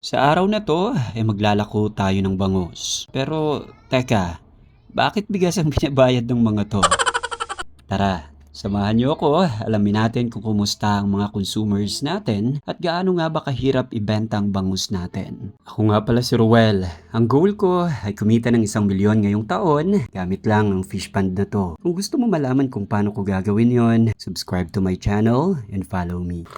Sa araw na to, ay maglalako tayo ng bangus. Pero, teka, bakit bigas ang binabayad ng mga to? Tara, samahan niyo ako. Alamin natin kung kumusta ang mga consumers natin at gaano nga ba kahirap ibenta ang bangus natin. Ako nga pala si Ruel. Ang goal ko ay kumita ng isang milyon ngayong taon gamit lang ang fish pond na to. Kung gusto mo malaman kung paano ko gagawin yon, subscribe to my channel and follow me.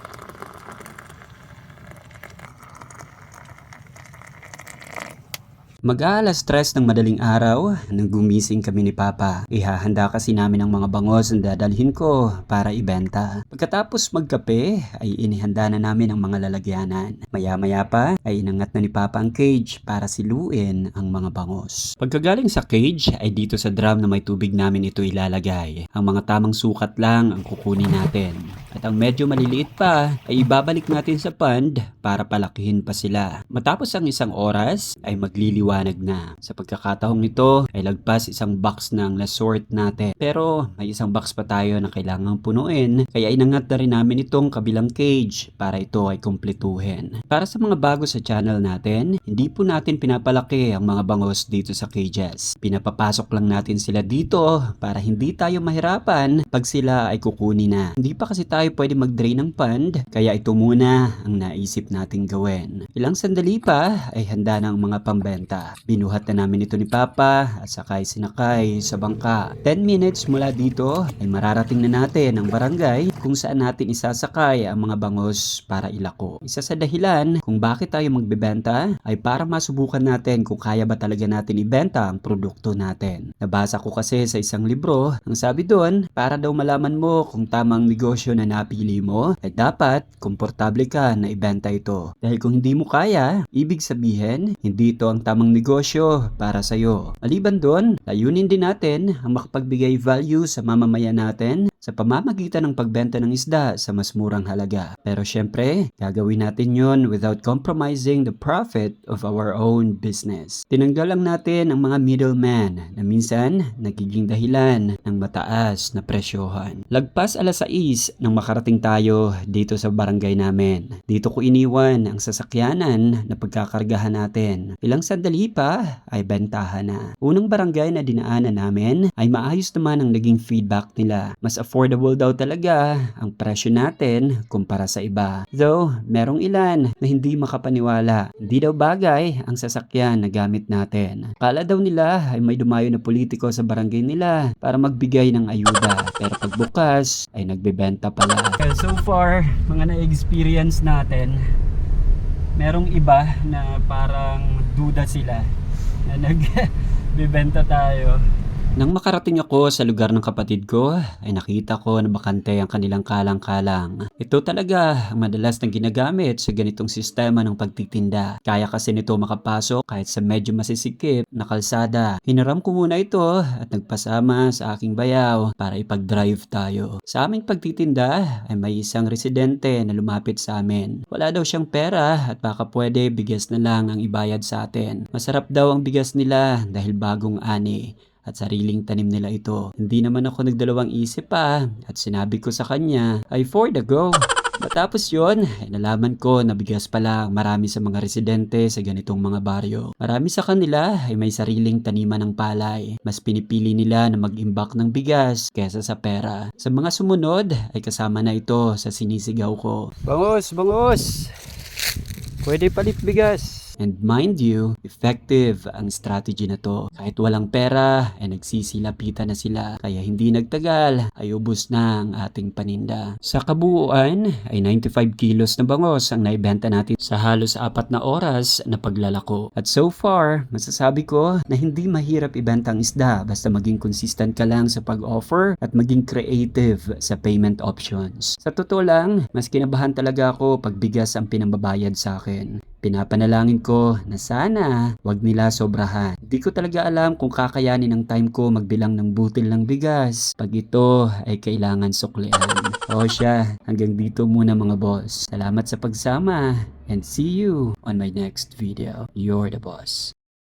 Mag-aalas stress ng madaling araw nang gumising kami ni Papa. Ihahanda kasi namin ang mga bangos na dadalhin ko para ibenta. Pagkatapos magkape ay inihanda na namin ang mga lalagyanan. Maya-maya pa ay inangat na ni Papa ang cage para siluin ang mga bangos. Pagkagaling sa cage ay dito sa drum na may tubig namin ito ilalagay. Ang mga tamang sukat lang ang kukunin natin. At ang medyo maliliit pa ay ibabalik natin sa pond para palakihin pa sila. Matapos ang isang oras ay magliliwanag na. Sa pagkakataong nito ay lagpas isang box ng na-sort natin. Pero may isang box pa tayo na kailangang punuin kaya inangat na rin namin itong kabilang cage para ito ay kumpletuhin. Para sa mga bago sa channel natin, hindi po natin pinapalaki ang mga bangos dito sa cages. Pinapapasok lang natin sila dito para hindi tayo mahirapan pag sila ay kukunin na. Hindi pa kasi tayo pwede mag-drain ng pond kaya ito muna ang naisip nating gawin. Ilang sandali pa ay handa na ang mga pambenta. Binuhat na namin ito ni Papa at sakay sinakay sa bangka. 10 minutes mula dito ay mararating na natin ang barangay kung saan natin isasakay ang mga bangos para ilako. Isa sa dahilan kung bakit tayo magbebenta ay para masubukan natin kung kaya ba talaga natin ibenta ang produkto natin. Nabasa ko kasi sa isang libro, ang sabi doon, para daw malaman mo kung tamang negosyo na napili mo, ay dapat komportable ka na ibenta ito. Dahil kung hindi mo kaya, ibig sabihin, hindi ito ang tamang negosyo para sa'yo. Maliban doon, layunin din natin ang makapagbigay value sa mamamayan natin sa pamamagitan ng pagbenta ng isda sa mas murang halaga. Pero syempre, gagawin natin yon without compromising the profit of our own business. Tinanggal lang natin ang mga middleman na minsan nagiging dahilan ng mataas na presyohan. Lagpas alas 6 nang makarating tayo dito sa barangay namin. Dito ko iniwan ang sasakyanan na pagkakargahan natin. Ilang sandali pa ay bentahan na. Unang barangay na dinaanan namin ay maayos naman ang naging feedback nila. Mas affordable daw talaga ang presyo natin kumpara sa iba. Though, merong ilan na hindi makapaniwala. Hindi daw bagay ang sasakyan na gamit natin. Kala daw nila ay may dumayo na politiko sa barangay nila para magbigay ng ayuda. Pero pagbukas ay nagbebenta pala. So far, mga na-experience natin, merong iba na parang duda sila na nagbebenta tayo. Nang makarating ako sa lugar ng kapatid ko, ay nakita ko na bakante ang kanilang kalang-kalang. Ito talaga ang madalas na ginagamit sa ganitong sistema ng pagtitinda. Kaya kasi nito makapasok kahit sa medyo masisikip na kalsada. Hinaram ko muna ito at nagpasama sa aking bayaw para ipag-drive tayo. Sa aming pagtitinda ay may isang residente na lumapit sa amin. Wala daw siyang pera at baka pwede bigas na lang ang ibayad sa atin. Masarap daw ang bigas nila dahil bagong ani at sariling tanim nila ito. Hindi naman ako nagdalawang isip pa at sinabi ko sa kanya ay for the go. Matapos yon, ay nalaman ko na bigas pala ang marami sa mga residente sa ganitong mga baryo. Marami sa kanila ay may sariling taniman ng palay. Mas pinipili nila na mag-imbak ng bigas kesa sa pera. Sa mga sumunod ay kasama na ito sa sinisigaw ko. Bangos, bangos! Pwede palit bigas. And mind you, effective ang strategy na to. Kahit walang pera, ay nagsisilapitan na sila. Kaya hindi nagtagal, ay ubos na ang ating paninda. Sa kabuuan, ay 95 kilos na bangos ang naibenta natin sa halos apat na oras na paglalako. At so far, masasabi ko na hindi mahirap ibenta ang isda basta maging consistent ka lang sa pag-offer at maging creative sa payment options. Sa totoo lang, mas kinabahan talaga ako pag bigas ang pinambabayad sa akin. Pinapanalangin ko na sana wag nila sobrahan. Hindi ko talaga alam kung kakayanin ng time ko magbilang ng butil ng bigas pag ito ay kailangan suklian. O siya, hanggang dito muna mga boss. Salamat sa pagsama and see you on my next video. You're the boss.